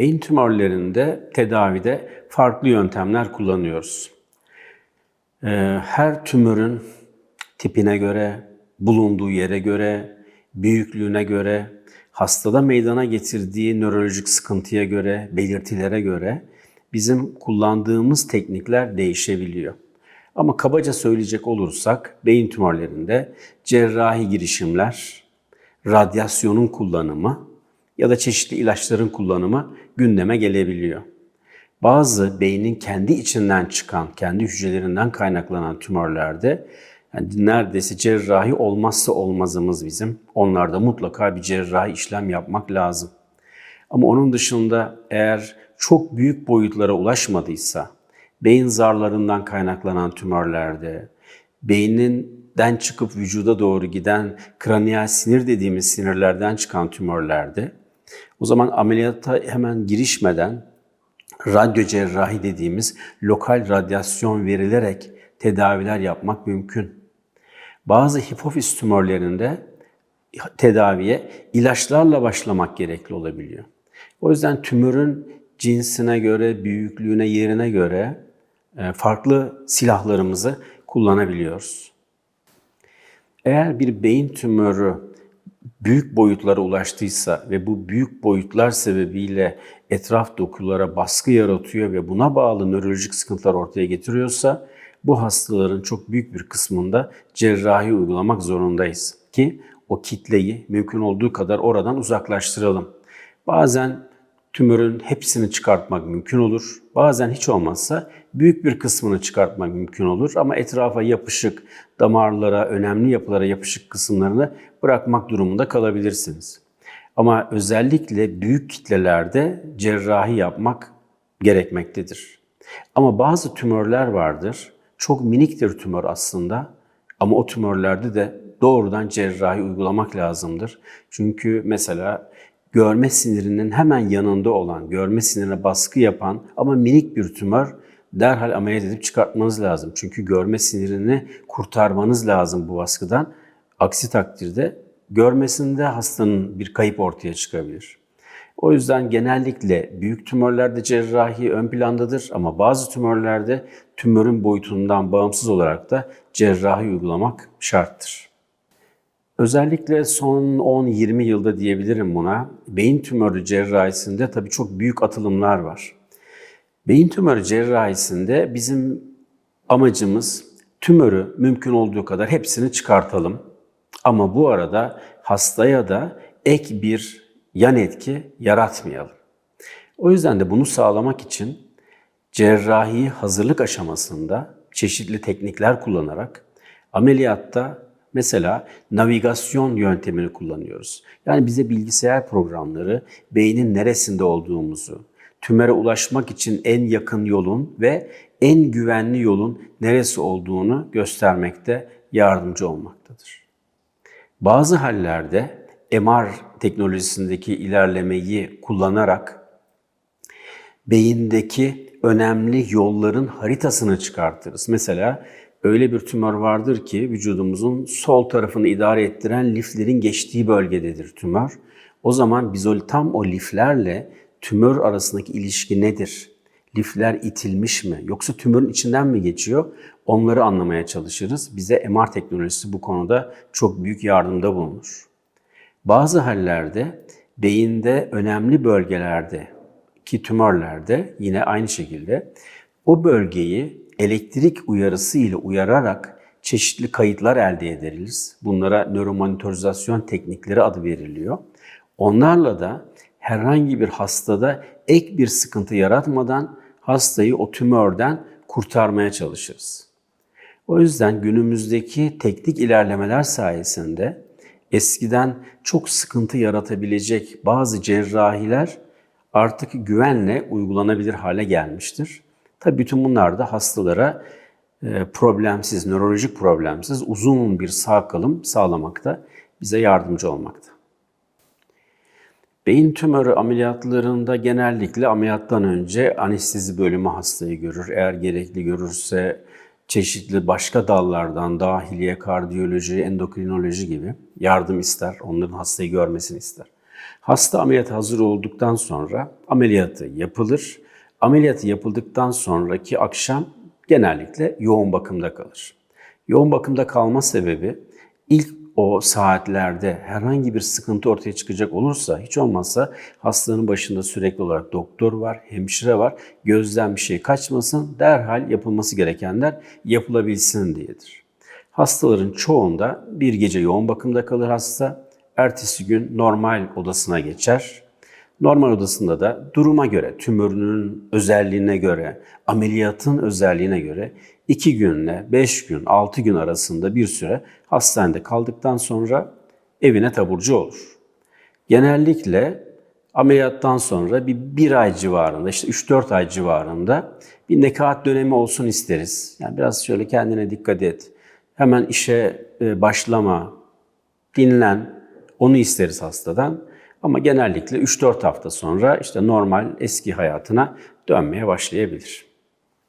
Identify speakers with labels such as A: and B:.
A: Beyin tümörlerinde tedavide farklı yöntemler kullanıyoruz. Ee, Her tümörün tipine göre, bulunduğu yere göre, büyüklüğüne göre, hastada meydana getirdiği nörolojik sıkıntıya göre, belirtilere göre bizim kullandığımız teknikler değişebiliyor. Ama kabaca söyleyecek olursak beyin tümörlerinde cerrahi girişimler, radyasyonun kullanımı ya da çeşitli ilaçların kullanımı gündeme gelebiliyor. Bazı beynin kendi içinden çıkan, kendi hücrelerinden kaynaklanan tümörlerde yani neredeyse cerrahi olmazsa olmazımız bizim. Onlarda mutlaka bir cerrahi işlem yapmak lazım. Ama onun dışında eğer çok büyük boyutlara ulaşmadıysa, beyin zarlarından kaynaklanan tümörlerde, beyninden çıkıp vücuda doğru giden kraniyal sinir dediğimiz sinirlerden çıkan tümörlerde, o zaman ameliyata hemen girişmeden radyo cerrahi dediğimiz lokal radyasyon verilerek tedaviler yapmak mümkün. Bazı hipofiz tümörlerinde tedaviye ilaçlarla başlamak gerekli olabiliyor. O yüzden tümörün cinsine göre, büyüklüğüne, yerine göre e, farklı silahlarımızı kullanabiliyoruz. Eğer bir beyin tümörü büyük boyutlara ulaştıysa ve bu büyük boyutlar sebebiyle etraf dokulara baskı yaratıyor ve buna bağlı nörolojik sıkıntılar ortaya getiriyorsa bu hastaların çok büyük bir kısmında cerrahi uygulamak zorundayız ki o kitleyi mümkün olduğu kadar oradan uzaklaştıralım. Bazen tümörün hepsini çıkartmak mümkün olur. Bazen hiç olmazsa büyük bir kısmını çıkartmak mümkün olur ama etrafa yapışık, damarlara, önemli yapılara yapışık kısımlarını bırakmak durumunda kalabilirsiniz. Ama özellikle büyük kitlelerde cerrahi yapmak gerekmektedir. Ama bazı tümörler vardır. Çok miniktir tümör aslında ama o tümörlerde de doğrudan cerrahi uygulamak lazımdır. Çünkü mesela görme sinirinin hemen yanında olan, görme sinirine baskı yapan ama minik bir tümör derhal ameliyat edip çıkartmanız lazım. Çünkü görme sinirini kurtarmanız lazım bu baskıdan. Aksi takdirde görmesinde hastanın bir kayıp ortaya çıkabilir. O yüzden genellikle büyük tümörlerde cerrahi ön plandadır ama bazı tümörlerde tümörün boyutundan bağımsız olarak da cerrahi uygulamak şarttır. Özellikle son 10-20 yılda diyebilirim buna. Beyin tümörü cerrahisinde tabii çok büyük atılımlar var. Beyin tümörü cerrahisinde bizim amacımız tümörü mümkün olduğu kadar hepsini çıkartalım. Ama bu arada hastaya da ek bir yan etki yaratmayalım. O yüzden de bunu sağlamak için cerrahi hazırlık aşamasında çeşitli teknikler kullanarak ameliyatta mesela navigasyon yöntemini kullanıyoruz. Yani bize bilgisayar programları beynin neresinde olduğumuzu, tümöre ulaşmak için en yakın yolun ve en güvenli yolun neresi olduğunu göstermekte yardımcı olmaktadır. Bazı hallerde MR teknolojisindeki ilerlemeyi kullanarak beyindeki önemli yolların haritasını çıkartırız. Mesela öyle bir tümör vardır ki vücudumuzun sol tarafını idare ettiren liflerin geçtiği bölgededir tümör. O zaman biz o, tam o liflerle tümör arasındaki ilişki nedir? Lifler itilmiş mi? Yoksa tümörün içinden mi geçiyor? Onları anlamaya çalışırız. Bize MR teknolojisi bu konuda çok büyük yardımda bulunur. Bazı hallerde beyinde önemli bölgelerde ki tümörlerde yine aynı şekilde o bölgeyi elektrik uyarısı ile uyararak çeşitli kayıtlar elde ederiz. Bunlara nöromonitorizasyon teknikleri adı veriliyor. Onlarla da herhangi bir hastada ek bir sıkıntı yaratmadan hastayı o tümörden kurtarmaya çalışırız. O yüzden günümüzdeki teknik ilerlemeler sayesinde eskiden çok sıkıntı yaratabilecek bazı cerrahiler artık güvenle uygulanabilir hale gelmiştir. Tabii bütün bunlar da hastalara e, problemsiz, nörolojik problemsiz uzun bir sağ kalım sağlamakta, bize yardımcı olmakta. Beyin tümörü ameliyatlarında genellikle ameliyattan önce anestezi bölümü hastayı görür. Eğer gerekli görürse çeşitli başka dallardan dahiliye, kardiyoloji, endokrinoloji gibi yardım ister. Onların hastayı görmesini ister. Hasta ameliyat hazır olduktan sonra ameliyatı yapılır. Ameliyatı yapıldıktan sonraki akşam genellikle yoğun bakımda kalır. Yoğun bakımda kalma sebebi ilk o saatlerde herhangi bir sıkıntı ortaya çıkacak olursa hiç olmazsa hastanın başında sürekli olarak doktor var, hemşire var. Gözden bir şey kaçmasın, derhal yapılması gerekenler yapılabilsin diyedir. Hastaların çoğunda bir gece yoğun bakımda kalır hasta. Ertesi gün normal odasına geçer. Normal odasında da duruma göre, tümörünün özelliğine göre, ameliyatın özelliğine göre 2 günle 5 gün, 6 gün arasında bir süre hastanede kaldıktan sonra evine taburcu olur. Genellikle ameliyattan sonra bir, bir ay civarında, işte 3-4 ay civarında bir nekaat dönemi olsun isteriz. Yani biraz şöyle kendine dikkat et. Hemen işe e, başlama, dinlen, onu isteriz hastadan. Ama genellikle 3-4 hafta sonra işte normal eski hayatına dönmeye başlayabilir.